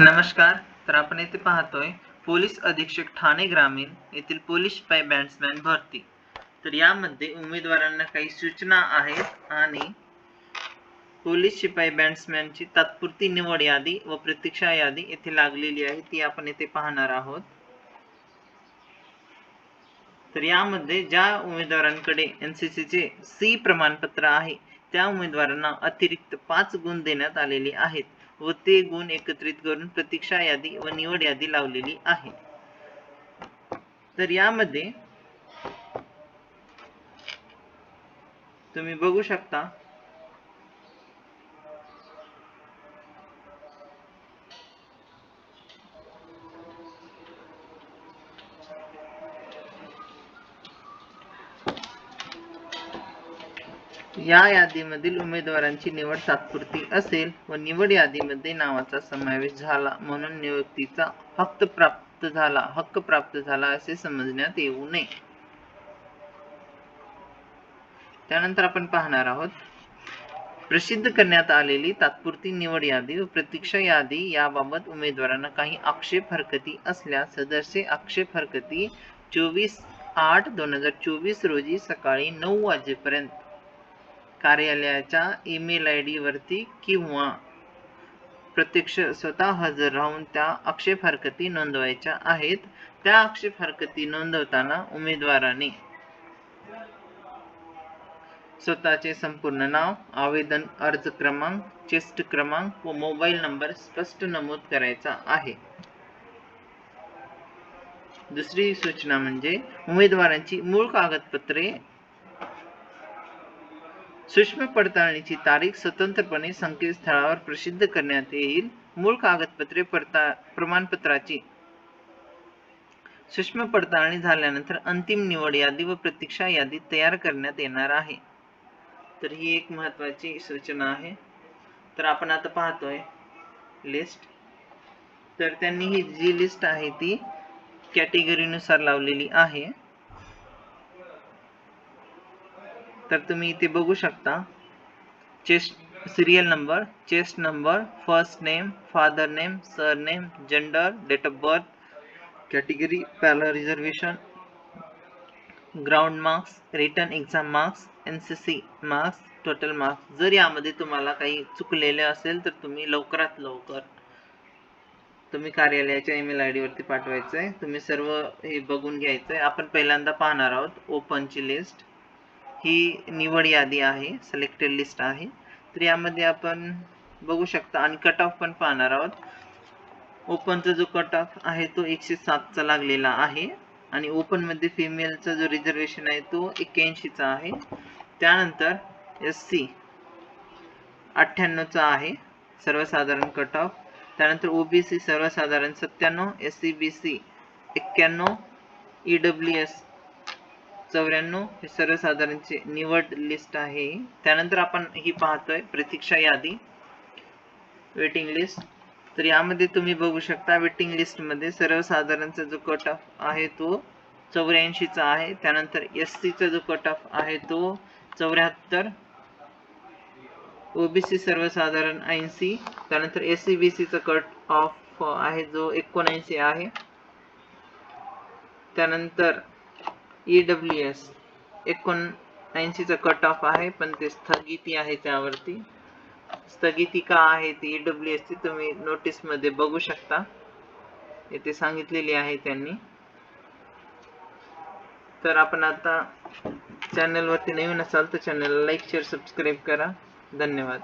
नमस्कार तर आपण येथे पाहतोय पोलीस अधीक्षक ठाणे ग्रामीण येथील पोलीस शिपाई बॅट्समॅन भरती. तर यामध्ये उमेदवारांना काही सूचना आहेत आणि पोलीस शिपाई बॅट्समॅनची तात्पुरती निवड यादी व प्रतीक्षा यादी येथे लागलेली आहे ती आपण येथे पाहणार आहोत. तर यामध्ये ज्या उमेदवारांकडे NCC चे सी प्रमाणपत्र आहे त्या उमेदवारांना अतिरिक्त पाच गुण देण्यात आलेले आहेत. व ते गुण एकत्रित करून प्रतीक्षा यादी व निवड यादी लावलेली आहे. तर यामध्ये तुम्ही बघू शकता या यादीमधील उमेदवारांची निवड तात्पुरती असेल व निवड यादीमध्ये नावाचा समावेश झाला म्हणून नियुक्तीचा हक्क प्राप्त झाला. हक्क प्राप्त झाला असे समजण्यात येऊ नये. त्यानंतर आपण पाहणार आहोत. प्रसिद्ध करण्यात आलेली तात्पुरती निवड यादी व प्रतीक्षा यादी याबाबत उमेदवारांना काही आक्षेप हरकती असल्यास सदस्य आक्षेप हरकती चोवीस आठ दोन हजार चोवीस रोजी सकाळी नऊ वाजेपर्यंत कार्यालयाच्या ईमेल आय डीवरती किंवा प्रत्यक्ष स्वतः हजर राहून त्या आक्षेप हरकती नोंदवायच्या आहेत. त्या आक्षेप हरकती नोंदवताना उमेदवाराने स्वतःचे संपूर्ण नाव आवेदन अर्ज क्रमांक चेस्ट क्रमांक व मोबाईल नंबर स्पष्ट नमूद करायचा आहे. दुसरी सूचना म्हणजे उमेदवारांची मूळ कागदपत्रे सूक्ष्म पडताळणीची तारीख स्वतंत्रपणे संकेतस्थळावर प्रसिद्ध करण्यात येईल मूळ कागदपत्रे पडता प्रमाणपत्राची. सूक्ष्म पडताळणी झाल्यानंतर अंतिम निवड यादी व प्रतीक्षा यादी तयार करण्यात येणार आहे. तर ही एक महत्वाची सूचना आहे. तर आपण आता पाहतोय लिस्ट तर त्यांनी ही जी लिस्ट आहे ती कॅटेगरीनुसार लावलेली आहे. तर तुम्ही इथे बघू शकता. Chest serial number chest number first name father name surname gender date of birth category पॅला reservation ground marks written exam marks N C C marks total marks जर यामध्ये तुम्हाला काही चुकलेले असेल तर तुम्ही लवकरात लवकर तुम्ही कार्यालयाच्या ईमेल आय वरती पाठवायचं आहे तुम्ही सर्व हे बघून घ्यायचं आहे आपण पहिल्यांदा पाहणार आहोत. ओपनची लिस्ट ही निवड यादी आहे सिलेक्टेड लिस्ट आहे. तर यामध्ये आपण बघू शकता आणि कट ऑफ पण पाहणार आहोत. ओपनचा जो कट ऑफ आहे तो एकशे सातचा लागलेला आहे. आणि ओपनमध्ये फिमेलचा जो रिझर्वेशन आहे तो एक्क्याऐंशीचा आहे. त्यानंतर एस सी अठ्ठ्याण्णवचा आहे सर्वसाधारण कट ऑफ त्यानंतर ओबीसी सर्वसाधारण सत्त्याण्णव एस सी बी सी एक्क्याण्णव ई डब्ल्यू एस चौऱ्याण्णव हे सर्वसाधारणचे निवड लिस्ट आहे. त्यानंतर आपण ही पाहतोय प्रतीक्षा यादी वेटिंग लिस्ट तर यामध्ये तुम्ही बघू शकता वेटिंग लिस्टमध्ये सर्वसाधारणचा जो कट ऑफ आहे तो चौऱ्याऐंशीचा आहे. त्यानंतर एस सीचा जो कट ऑफ आहे तो चौऱ्याहत्तर. ओबीसी सर्वसाधारण ऐंशी. त्यानंतर एस सी बी सीचा कट ऑफ आहे जो एकोणऐंशी आहे. त्यानंतर ई डब्ल्यू एस एकोणऐंशीचा कट ऑफ आहे पण ते स्थगिती आहे त्यावरती. स्थगिती का आहे ती ई डब्ल्यू एस ती तुम्ही नोटीसमध्ये बघू शकता. येथे सांगितलेली आहे त्यांनी. तर आपण आता चॅनलवरती नवीन असाल तर चॅनलला लाईक शेअर सबस्क्राईब करा. धन्यवाद.